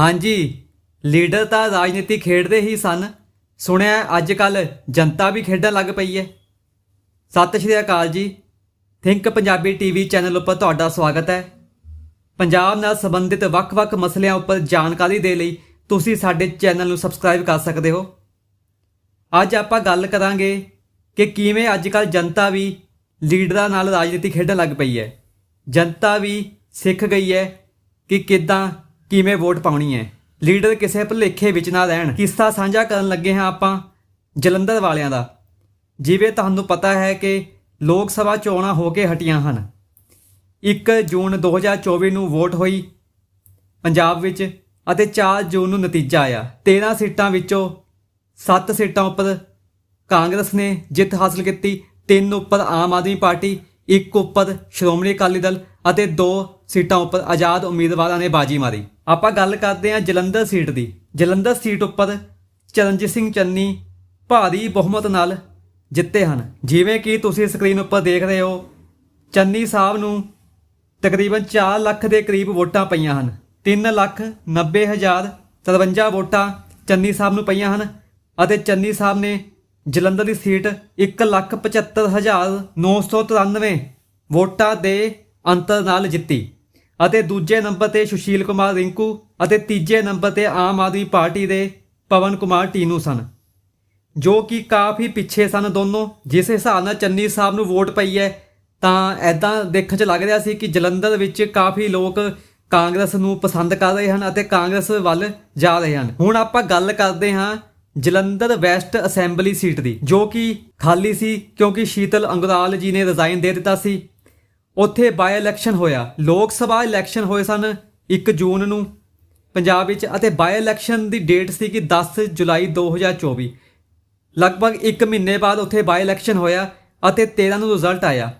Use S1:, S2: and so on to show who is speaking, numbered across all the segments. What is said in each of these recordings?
S1: ਹਾਂਜੀ, ਲੀਡਰ ਤਾਂ ਰਾਜਨੀਤੀ ਖੇਡਦੇ ਹੀ ਸਨ। ਸੁਣਿਆ ਅੱਜ ਕੱਲ ਜਨਤਾ ਵੀ ਖੇਡਣ ਲੱਗ ਪਈ ਹੈ ਸਤਿ ਸ਼੍ਰੀ ਅਕਾਲ ਜੀ। ਥਿੰਕ ਪੰਜਾਬੀ ਟੀਵੀ ਚੈਨਲ ਉੱਪਰ ਤੁਹਾਡਾ ਸਵਾਗਤ ਹੈ। ਪੰਜਾਬ ਨਾਲ ਸੰਬੰਧਿਤ ਵੱਖ-ਵੱਖ ਮਸਲਿਆਂ ਉੱਪਰ ਜਾਣਕਾਰੀ ਦੇ ਲਈ ਤੁਸੀਂ ਸਾਡੇ ਚੈਨਲ ਨੂੰ ਸਬਸਕ੍ਰਾਈਬ ਕਰ ਸਕਦੇ ਹੋ। ਅੱਜ ਆਪਾਂ ਗੱਲ ਕਰਾਂਗੇ ਕਿ ਕਿਵੇਂ ਅੱਜ ਕੱਲ ਜਨਤਾ ਵੀ ਲੀਡਰਾਂ ਨਾਲ ਰਾਜਨੀਤੀ ਖੇਡਣ ਲੱਗ ਪਈ ਹੈ ਜਨਤਾ ਵੀ ਸਿੱਖ ਗਈ ਹੈ ਕਿ ਕਿੱਦਾਂ ਕਿਵੇਂ ਵੋਟ ਪਾਉਣੀ ਹੈ? ਲੀਡਰ ਕਿਸੇ ਭੁਲੇਖੇ ਵਿੱਚ ਨਾ ਰਹਿਣ। ਕਿੱਸਾ ਸਾਂਝਾ ਕਰਨ ਲੱਗੇ ਹਾਂ ਆਪਾਂ ਜਲੰਧਰ ਵਾਲਿਆਂ ਦਾ। ਜਿਵੇਂ ਤੁਹਾਨੂੰ ਪਤਾ ਹੈ ਕਿ ਲੋਕ ਸਭਾ ਚੋਣਾਂ ਹੋ ਕੇ ਹਟੀਆਂ ਹਨ। 1 ਜੂਨ 2024 ਨੂੰ ਵੋਟ ਹੋਈ ਪੰਜਾਬ ਵਿੱਚ ਅਤੇ 4 ਜੂਨ ਨੂੰ ਨਤੀਜਾ ਆਇਆ। 13 ਸੀਟਾਂ ਵਿੱਚੋਂ 7 ਸੀਟਾਂ ਉੱਪਰ ਕਾਂਗਰਸ ਨੇ ਜਿੱਤ ਹਾਸਲ ਕੀਤੀ। 3 ਉੱਪਰ ਆਮ ਆਦਮੀ ਪਾਰਟੀ, ਇੱਕ ਉੱਪਰ ਸ਼੍ਰੋਮਣੀ ਅਕਾਲੀ ਦਲ ਅਤੇ 2 ਸੀਟਾਂ ਉੱਪਰ ਆਜ਼ਾਦ ਉਮੀਦਵਾਰਾਂ ਨੇ ਬਾਜੀ ਮਾਰੀ। ਆਪਾਂ ਗੱਲ ਕਰਦੇ ਹਾਂ ਜਲੰਧਰ ਸੀਟ ਦੀ। ਜਲੰਧਰ ਸੀਟ ਉੱਪਰ ਚਰਨਜੀਤ ਸਿੰਘ ਚੰਨੀ ਭਾਰੀ ਬਹੁਮਤ ਨਾਲ ਜਿੱਤੇ ਹਨ। ਜਿਵੇਂ ਕਿ ਤੁਸੀਂ ਸਕਰੀਨ ਉੱਪਰ ਦੇਖ ਰਹੇ ਹੋ, ਚੰਨੀ ਸਾਹਿਬ ਨੂੰ ਤਕਰੀਬਨ 4 ਲੱਖ ਦੇ ਕਰੀਬ ਵੋਟਾਂ ਪਈਆਂ ਹਨ। 3 ਲੱਖ 90 ਹਜ਼ਾਰ 53 ਵੋਟਾਂ ਚੰਨੀ ਸਾਹਿਬ ਨੂੰ ਪਈਆਂ ਹਨ ਅਤੇ ਚੰਨੀ ਸਾਹਿਬ ਨੇ ਜਲੰਧਰ ਦੀ ਸੀਟ 1 ਲੱਖ 75 ਹਜ਼ਾਰ 993 ਵੋਟਾਂ ਦੇ ਅੰਤਰ ਨਾਲ ਜਿੱਤੀ। ਅਤੇ ਦੂਜੇ ਨੰਬਰ ਤੇ ਸੁਸ਼ੀਲ ਕੁਮਾਰ ਰਿੰਕੂ ਅਤੇ ਤੀਜੇ ਨੰਬਰ ਤੇ ਆਮ ਆਦਮੀ ਪਾਰਟੀ ਦੇ ਪਵਨ ਕੁਮਾਰ ਟੀਨੂ ਸਨ, ਜੋ ਕਿ ਕਾਫੀ ਪਿੱਛੇ ਸਨ ਦੋਨੋਂ। ਜਿਸ ਹਿਸਾਬ ਨਾਲ ਚੰਨੀ ਸਾਹਿਬ ਨੂੰ ਵੋਟ ਪਈ ਹੈ, ਤਾਂ ਐਦਾਂ ਦੇਖਣ 'ਚ ਲੱਗ ਰਿਹਾ ਸੀ ਕਿ ਜਲੰਧਰ ਵਿੱਚ ਕਾਫੀ ਲੋਕ ਕਾਂਗਰਸ ਨੂੰ ਪਸੰਦ ਕਰ ਰਹੇ ਹਨ ਅਤੇ ਕਾਂਗਰਸ ਵੱਲ ਜਾ ਰਹੇ ਹਨ। ਹੁਣ ਆਪਾਂ ਗੱਲ ਕਰਦੇ ਹਾਂ ਜਲੰਧਰ ਵੈਸਟ ਅਸੈਂਬਲੀ ਸੀਟ ਦੀ, ਜੋ ਕਿ ਖਾਲੀ ਸੀ ਕਿਉਂਕਿ ਸ਼ੀਤਲ ਅੰਗਰਾਲ ਜੀ ਨੇ ਰਿਜ਼ਾਈਨ ਦੇ ਦਿੱਤਾ ਸੀ। ਉੱਥੇ ਬਾਈ ਇਲੈਕਸ਼ਨ ਹੋਇਆ। ਲੋਕ ਸਭਾ ਇਲੈਕਸ਼ਨ ਹੋਏ ਸਨ 1 ਜੂਨ ਨੂੰ ਪੰਜਾਬ ਵਿੱਚ ਅਤੇ ਬਾਈ ਇਲੈਕਸ਼ਨ ਦੀ ਡੇਟ ਸੀ ਕਿ 10 ਜੁਲਾਈ 2024 ਲਗਭਗ 1 ਮਹੀਨੇ ਬਾਅਦ ਉੱਥੇ ਬਾਈ ਇਲੈਕਸ਼ਨ ਹੋਇਆ ਅਤੇ 13 ਨੂੰ ਰਿਜ਼ਲਟ ਆਇਆ।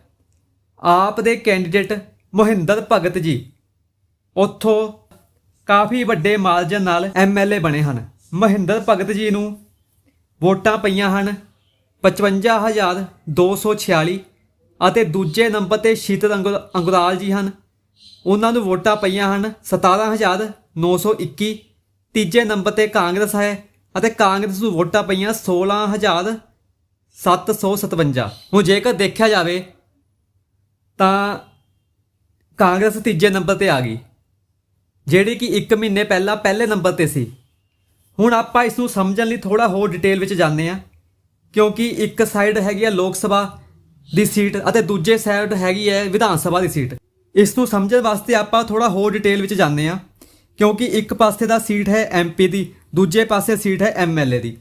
S1: ਆਪ ਦੇ ਕੈਂਡੀਡੇਟ ਮੋਹਿੰਦਰ ਭਗਤ ਜੀ ਉੱਥੋਂ ਕਾਫੀ ਵੱਡੇ ਮਾਰਜਨ ਨਾਲ ਐਮਐਲਏ ਬਣੇ ਹਨ। ਮਹਿੰਦਰ ਭਗਤ ਜੀ ਨੂੰ ਵੋਟਾਂ ਪਈਆਂ ਹਨ 55246 ਅਤੇ ਦੂਜੇ ਨੰਬਰ ਤੇ ਸ਼ੀਤਲ ਅੰਗੁ- ਅੰਗੁਰਾਲ ਜੀ ਹਨ। ਉਹਨਾਂ ਨੂੰ ਵੋਟਾਂ ਪਈਆਂ ਹਨ 17921 ਤੀਜੇ ਨੰਬਰ ਤੇ ਕਾਂਗਰਸ ਹੈ ਅਤੇ ਕਾਂਗਰਸ ਨੂੰ ਵੋਟਾਂ ਪਈਆਂ 16757 ਹੁਣ ਜੇਕਰ ਦੇਖਿਆ ਜਾਵੇ ਤਾਂ ਕਾਂਗਰਸ ਤੀਜੇ ਨੰਬਰ ਤੇ ਆ ਗਈ, ਜਿਹੜੀ ਕਿ 1 ਮਹੀਨੇ ਪਹਿਲਾਂ ਪਹਿਲੇ ਨੰਬਰ ਤੇ ਸੀ। ਹੁਣ ਆਪਾਂ ਇਸ ਨੂੰ ਸਮਝਣ ਲਈ ਥੋੜਾ ਹੋਰ ਡਿਟੇਲ ਵਿੱਚ ਜਾਂਦੇ ਹਾਂ, ਕਿਉਂਕਿ ਇੱਕ ਸਾਈਡ ਹੈਗੀ ਆ ਲੋਕ ਸਭਾ ਦੀ ਸੀਟ ਅਤੇ ਦੂਜੇ ਸਾਈਡ ਹੈਗੀ ਹੈ ਵਿਧਾਨ ਸਭਾ ਦੀ ਸੀਟ। ਇਸ ਨੂੰ ਸਮਝਣ ਵਾਸਤੇ ਆਪਾਂ ਥੋੜਾ ਹੋਰ ਡਿਟੇਲ ਵਿੱਚ ਜਾਂਦੇ ਹਾਂ, ਕਿਉਂਕਿ ਇੱਕ ਪਾਸੇ ਦਾ ਸੀਟ ਹੈ ਐਮਪੀ ਦੀ, ਦੂਜੇ ਪਾਸੇ ਸੀਟ ਹੈ ਐਮਐਲਏ ਦੀ।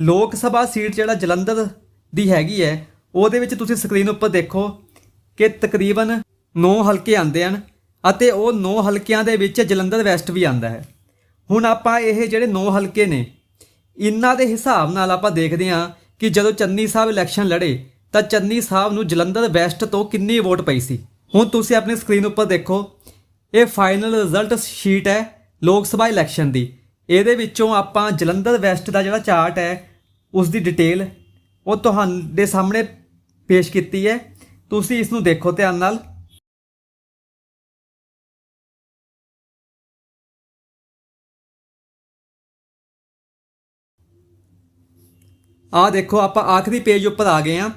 S1: ਲੋਕ ਸਭਾ ਸੀਟ ਜਿਹੜਾ ਜਲੰਧਰ ਦੀ ਹੈਗੀ ਹੈ, ਉਹਦੇ ਵਿੱਚ ਤੁਸੀਂ ਸਕਰੀਨ ਉੱਪਰ ਦੇਖੋ ਕਿ ਤਕਰੀਬਨ 9 ਹਲਕੇ ਆਉਂਦੇ ਹਨ ਅਤੇ ਉਹ 9 ਹਲਕਿਆਂ ਦੇ ਵਿੱਚ ਜਲੰਧਰ ਵੈਸਟ ਵੀ ਆਉਂਦਾ ਹੈ। ਹੁਣ ਆਪਾਂ ਇਹ ਜਿਹੜੇ 9 ਹਲਕੇ ਨੇ, ਇਹਨਾਂ ਦੇ ਹਿਸਾਬ ਨਾਲ ਆਪਾਂ ਦੇਖਦੇ ਹਾਂ ਕਿ ਜਦੋਂ ਚੰਨੀ ਸਾਹਿਬ ਇਲੈਕਸ਼ਨ ਲੜੇ ਤਾਂ ਚੰਨੀ ਸਾਹਿਬ ਨੂੰ ਜਲੰਧਰ ਵੈਸਟ ਤੋਂ ਕਿੰਨੀ ਵੋਟ ਪਈ ਸੀ? ਹੁਣ ਤੁਸੀਂ ਆਪਣੀ ਸਕਰੀਨ ਉੱਪਰ ਦੇਖੋ। ਇਹ ਫਾਈਨਲ ਰਿਜ਼ਲਟ ਸ਼ੀਟ ਹੈ ਲੋਕ ਸਭਾ ਇਲੈਕਸ਼ਨ ਦੀ। ਇਹਦੇ ਵਿੱਚੋਂ ਆਪਾਂ ਜਲੰਧਰ ਵੈਸਟ ਦਾ ਜਿਹੜਾ ਚਾਰਟ ਹੈ ਉਸ ਦੀ ਡਿਟੇਲ ਉਹ ਤੁਹਾਡੇ ਸਾਹਮਣੇ ਪੇਸ਼ ਕੀਤੀ ਹੈ। ਤੁਸੀਂ ਇਸ ਨੂੰ ਦੇਖੋ ਧਿਆਨ ਨਾਲ। ਆ ਦੇਖੋ, ਆਪਾਂ ਆਖਰੀ ਪੇਜ ਉੱਪਰ ਆ ਗਏ ਆ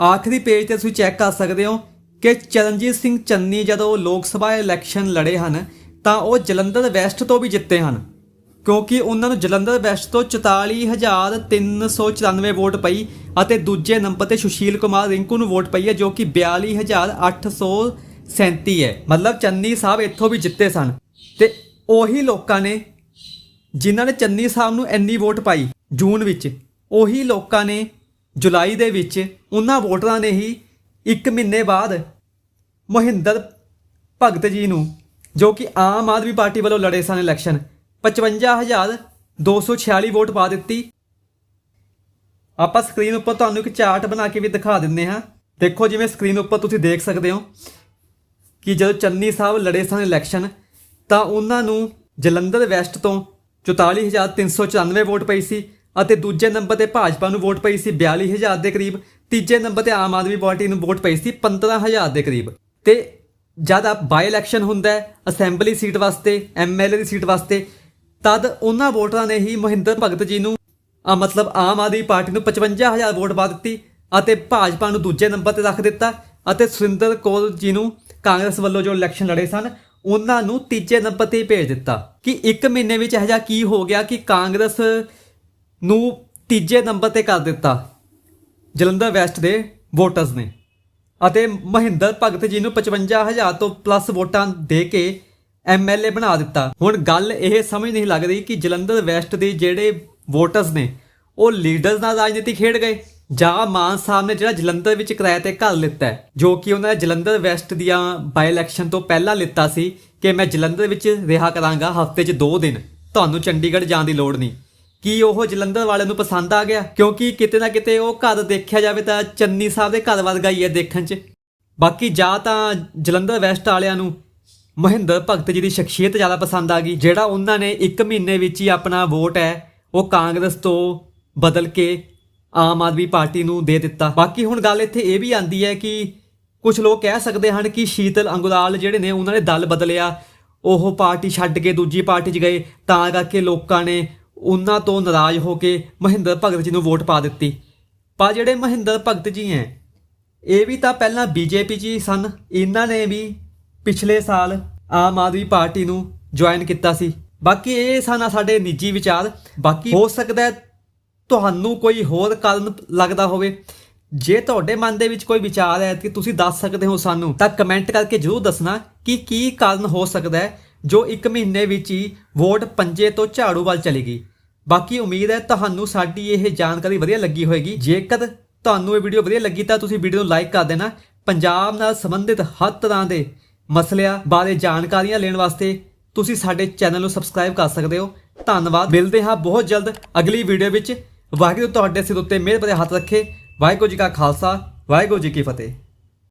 S1: ਆਖਰੀ ਪੇਜ ਤੇ ਤੁਸੀਂ ਚੈੱਕ ਕਰ ਸਕਦੇ ਹੋ ਕਿ ਚਰਨਜੀਤ ਸਿੰਘ ਚੰਨੀ ਜਦੋਂ ਲੋਕ ਸਭਾ ਇਲੈਕਸ਼ਨ ਲੜੇ ਹਨ, ਤਾਂ ਉਹ ਜਲੰਧਰ ਵੈਸਟ ਤੋਂ ਵੀ ਜਿੱਤੇ ਹਨ। ਕਿਉਂਕਿ ਉਹਨਾਂ ਨੂੰ ਜਲੰਧਰ ਵੈਸਟ ਤੋਂ 44394 ਵੋਟ ਪਈ ਅਤੇ ਦੂਜੇ ਨੰਬਰ ਤੇ ਸੁਸ਼ੀਲ ਕੁਮਾਰ ਰਿੰਕੂ ਨੂੰ ਵੋਟ ਪਈ ਹੈ, ਜੋ ਕਿ 42837 ਹੈ। ਮਤਲਬ ਚੰਨੀ ਸਾਹਿਬ ਇੱਥੋਂ ਵੀ ਜਿੱਤੇ ਸਨ। ਤੇ ਉਹੀ ਲੋਕਾਂ ਨੇ, ਜਿਨ੍ਹਾਂ ਨੇ ਚੰਨੀ ਸਾਹਿਬ ਨੂੰ ਇੰਨੀ ਵੋਟ ਪਾਈ ਜੂਨ ਵਿੱਚ, ਉਹੀ ਲੋਕਾਂ ਨੇ ਜੁਲਾਈ ਦੇ ਵਿੱਚ ਉਹਨਾਂ ਵੋਟਰਾਂ ਨੇ ਹੀ 1 ਮਹੀਨੇ ਬਾਅਦ ਮੋਹਿੰਦਰ ਭਗਤ ਜੀ ਨੂੰ, ਜੋ ਕਿ ਆਮ ਆਦਮੀ ਪਾਰਟੀ ਵੱਲੋਂ ਲੜੇ ਸਨ ਇਲੈਕਸ਼ਨ 55246 ਵੋਟ ਪਾ ਦਿੱਤੀ। ਆਪਾਂ ਸਕਰੀਨ ਉੱਪਰ ਤੁਹਾਨੂੰ ਇੱਕ ਚਾਰਟ ਬਣਾ ਕੇ ਵੀ ਦਿਖਾ ਦਿੰਦੇ ਹਾਂ। ਦੇਖੋ ਜਿਵੇਂ ਸਕਰੀਨ ਉੱਪਰ ਤੁਸੀਂ ਦੇਖ ਸਕਦੇ ਹੋ ਕਿ ਜਦੋਂ ਚੰਨੀ ਸਾਹਿਬ ਲੜੇ ਸਨ ਇਲੈਕਸ਼ਨ ਤਾਂ ਉਹਨਾਂ ਨੂੰ ਜਲੰਧਰ ਵੈਸਟ ਤੋਂ 44394 ਵੋਟ ਪਈ ਸੀ। ਅਤੇ ਦੂਜੇ ਨੰਬਰ ਤੇ ਭਾਜਪਾ ਨੂੰ ਵੋਟ ਪਈ ਸੀ 42000 ਦੇ ਕਰੀਬ, ਤੀਜੇ ਨੰਬਰ ਤੇ ਆਮ ਆਦਮੀ ਪਾਰਟੀ ਨੂੰ ਵੋਟ ਪਈ ਸੀ 15000 ਦੇ ਕਰੀਬ। ਤੇ ਜਦ ਆ ਬਾਈ ਇਲੈਕਸ਼ਨ ਹੁੰਦਾ ਹੈ ਅਸੈਂਬਲੀ ਸੀਟ ਵਾਸਤੇ ਐਮਐਲਏ ਦੀ ਸੀਟ ਵਾਸਤੇ, ਤਦ ਉਹਨਾਂ ਵੋਟਰਾਂ ਨੇ ਹੀ ਮਹਿੰਦਰ ਭਗਤ ਜੀ ਨੂੰ ਆ ਮਤਲਬ ਆਮ ਆਦਮੀ ਪਾਰਟੀ ਨੂੰ 55000 ਵੋਟ ਪਾ ਦਿੱਤੀ ਅਤੇ ਭਾਜਪਾ ਨੂੰ ਦੂਜੇ ਨੰਬਰ ਤੇ ਰੱਖ ਦਿੱਤਾ ਅਤੇ ਸੁਰਿੰਦਰ ਕੌਰ ਜੀ ਨੂੰ ਕਾਂਗਰਸ ਵੱਲੋਂ ਜੋ ਇਲੈਕਸ਼ਨ ਲੜੇ ਸਨ, ਉਹਨਾਂ ਨੂੰ ਤੀਜੇ ਨੰਬਰ ਤੇ ਹੀ ਭੇਜ ਦਿੱਤਾ। ਕਿ ਇੱਕ ਮਹੀਨੇ ਵਿੱਚ ਇਹ ਜਿਹਾ ਕੀ ਹੋ ਗਿਆ ਕਿ ਕਾਂਗਰਸ ਨੂੰ ਤੀਜੇ ਨੰਬਰ ਤੇ ਕਰ ਦਿੱਤਾ। ਜਲੰਧਰ ਵੈਸਟ ਦੇ ਵੋਟਰਸ ਨੇ। ਅਤੇ ਮਹਿੰਦਰ ਭਗਤ ਜੀ ਨੂੰ 55000 ਤੋਂ ਪਲੱਸ ਵੋਟਾਂ ਦੇ ਕੇ ਐਮਐਲਏ ਬਣਾ ਦਿੱਤਾ। ਹੁਣ ਗੱਲ ਇਹ ਸਮਝ ਨਹੀਂ ਲੱਗ ਰਹੀ ਕਿ ਜਲੰਧਰ ਵੈਸਟ ਦੇ ਜਿਹੜੇ ਵੋਟਰਸ ਨੇ, ਉਹ ਲੀਡਰਸ ਨਾਲ ਰਾਜਨੀਤੀ ਖੇਡ ਗਏ ਜਾਂ ਮਾਨ ਸਾਹਿਬ ਨੇ ਜਿਹੜਾ ਜਲੰਧਰ ਵਿੱਚ ਕਿਰਾਏ ਤੇ ਘਰ ਲਿੱਤਾ ਜੋ ਕਿ ਉਹਨਾਂ ਨੇ ਜਲੰਧਰ ਵੈਸਟ ਦੀਆਂ ਬਾਈ ਇਲੈਕਸ਼ਨ ਤੋਂ ਪਹਿਲਾਂ ਲਿੱਤਾ ਸੀ ਕਿ ਮੈਂ ਜਲੰਧਰ ਵਿੱਚ ਰਿਹਾ ਕਰਾਂਗਾ ਹਫ਼ਤੇ 'ਚ 2 ਦਿਨ। ਤੁਹਾਨੂੰ ਚੰਡੀਗੜ੍ਹ ਜਾਣ ਦੀ ਲੋੜ ਨਹੀਂ। ਕੀ ਉਹ ਜਲੰਧਰ ਵਾਲਿਆਂ ਨੂੰ ਪਸੰਦ ਆ ਗਿਆ? ਕਿਉਂਕਿ ਕਿਤੇ ਨਾ ਕਿਤੇ ਉਹ ਘਰ ਦੇਖਿਆ ਜਾਵੇ ਤਾਂ ਚੰਨੀ ਸਾਹਿਬ ਦੇ ਘਰ ਵਰਗਾ ਹੀ ਹੈ ਦੇਖਣ 'ਚ। ਬਾਕੀ ਜਾਂ ਤਾਂ ਜਲੰਧਰ ਵੈਸਟ ਵਾਲਿਆਂ ਨੂੰ ਮਹਿੰਦਰ ਭਗਤ ਜੀ ਦੀ ਸ਼ਖਸੀਅਤ ਜ਼ਿਆਦਾ ਪਸੰਦ ਆ ਗਈ, ਜਿਹੜਾ ਉਹਨਾਂ ਨੇ 1 ਮਹੀਨੇ ਵਿੱਚ ਹੀ ਆਪਣਾ ਵੋਟ ਹੈ, ਉਹ ਕਾਂਗਰਸ ਤੋਂ ਬਦਲ ਕੇ ਆਮ ਆਦਮੀ ਪਾਰਟੀ ਨੂੰ ਦੇ ਦਿੱਤਾ। ਬਾਕੀ ਹੁਣ ਗੱਲ ਇੱਥੇ ਇਹ ਵੀ ਆਂਦੀ ਹੈ ਕਿ ਕੁਝ ਲੋਕ ਕਹਿ ਸਕਦੇ ਹਨ ਕਿ ਸ਼ੀਤਲ ਅੰਗੁਰਾਲ ਜਿਹੜੇ ਨੇ, ਉਹਨਾਂ ਨੇ ਦਲ ਬਦਲਿਆ, ਉਹ ਪਾਰਟੀ ਛੱਡ ਕੇ ਦੂਜੀ ਪਾਰਟੀ 'ਚ ਗਏ, ਤਾਂ ਕਰਕੇ ਲੋਕਾਂ ਨੇ ਉਹਨਾਂ ਤੋਂ ਨਾਰਾਜ਼ ਹੋ ਕੇ ਮਹਿੰਦਰ ਭਗਤ ਜੀ ਨੂੰ ਵੋਟ ਪਾ ਦਿੱਤੀ। ਪਰ ਜਿਹੜੇ ਮਹਿੰਦਰ ਭਗਤ ਜੀ ਹੈ, ਇਹ ਵੀ ਤਾਂ ਪਹਿਲਾਂ ਬੀਜੇਪੀ 'ਚ ਹੀ ਸਨ। ਇਹਨਾਂ ਨੇ ਵੀ ਪਿਛਲੇ ਸਾਲ ਆਮ ਆਦਮੀ ਪਾਰਟੀ ਨੂੰ ਜੁਆਇਨ ਕੀਤਾ ਸੀ। ਬਾਕੀ ਇਹ ਸਨ ਸਾਡੇ ਨਿੱਜੀ ਵਿਚਾਰ। ਬਾਕੀ ਹੋ ਸਕਦਾ ਤੁਹਾਨੂੰ ਕੋਈ ਹੋਰ ਕਾਰਨ ਲੱਗਦਾ ਹੋਵੇ। ਜੇ ਤੁਹਾਡੇ ਮਨ ਦੇ ਵਿੱਚ ਕੋਈ ਵਿਚਾਰ ਹੈ ਕਿ ਤੁਸੀਂ ਦੱਸ ਸਕਦੇ ਹੋ ਸਾਨੂੰ, ਤਾਂ ਕਮੈਂਟ ਕਰਕੇ ਜਰੂਰ ਦੱਸਣਾ ਕਿ ਕੀ ਕਾਰਨ ਹੋ ਸਕਦਾ ਹੈ ਜੋ ਇੱਕ ਮਹੀਨੇ ਵਿੱਚ ਹੀ ਵੋਟ ਪੰਜੇ ਤੋਂ ਝਾੜੂ ਵੱਲ ਚਲੀ ਗਈ। ਬਾਕੀ ਉਮੀਦ ਹੈ ਤੁਹਾਨੂੰ ਸਾਡੀ ਇਹ ਜਾਣਕਾਰੀ ਵਧੀਆ ਲੱਗੀ ਹੋਵੇਗੀ। ਜੇਕਰ ਤੁਹਾਨੂੰ ਇਹ ਵੀਡੀਓ ਵਧੀਆ ਲੱਗੀ ਤਾਂ ਤੁਸੀਂ ਵੀਡੀਓ ਨੂੰ ਲਾਈਕ ਕਰ ਦੇਣਾ। ਪੰਜਾਬ ਨਾਲ ਸੰਬੰਧਿਤ ਹਰ ਤਰ੍ਹਾਂ ਦੇ ਮਸਲਿਆਂ ਬਾਰੇ ਜਾਣਕਾਰੀਆਂ ਲੈਣ ਵਾਸਤੇ ਤੁਸੀਂ ਸਾਡੇ ਚੈਨਲ ਨੂੰ ਸਬਸਕ੍ਰਾਈਬ ਕਰ ਸਕਦੇ ਹੋ। ਧੰਨਵਾਦ। ਮਿਲਦੇ ਹਾਂ ਬਹੁਤ ਜਲਦ ਅਗਲੀ ਵੀਡੀਓ ਵਿੱਚ। ਵਾਹਿਗੁਰੂ ਤੁਹਾਡੇ ਸਿਰ ਉੱਤੇ ਮਿਹਰ ਭਰੇ ਹੱਥ ਰੱਖੇ। ਵਾਹਿਗੁਰੂ ਜੀ ਕਾ ਖਾਲਸਾ, ਵਾਹਿਗੁਰੂ ਜੀ ਕੀ ਫਤਿਹ।